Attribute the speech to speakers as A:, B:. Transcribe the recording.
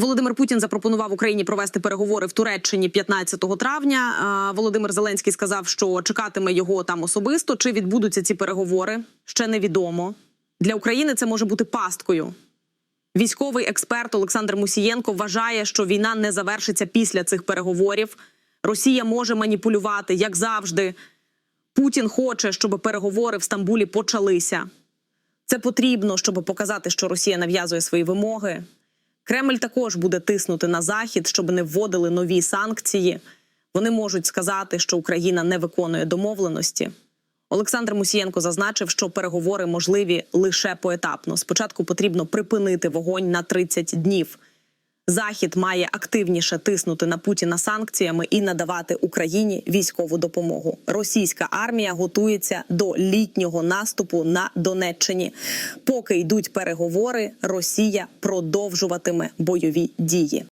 A: Володимир Путін запропонував Україні провести переговори в Туреччині 15 травня. Володимир Зеленський сказав, що чекатиме його там особисто. Чи відбудуться ці переговори? Ще невідомо. Для України це може бути пасткою. Військовий експерт Олександр Мусієнко вважає, що війна не завершиться після цих переговорів. Росія може маніпулювати, як завжди. Путін хоче, щоб переговори в Стамбулі почалися. Це потрібно, щоб показати, що Росія нав'язує свої вимоги. Кремль також буде тиснути на захід, щоб не вводили нові санкції. Вони можуть сказати, що Україна не виконує домовленості. Олександр Мусієнко зазначив, що переговори можливі лише поетапно. Спочатку потрібно припинити вогонь на 30 днів. Захід має активніше тиснути на Путіна санкціями і надавати Україні військову допомогу. Російська армія готується до літнього наступу на Донеччині. Поки йдуть переговори, Росія продовжуватиме бойові дії.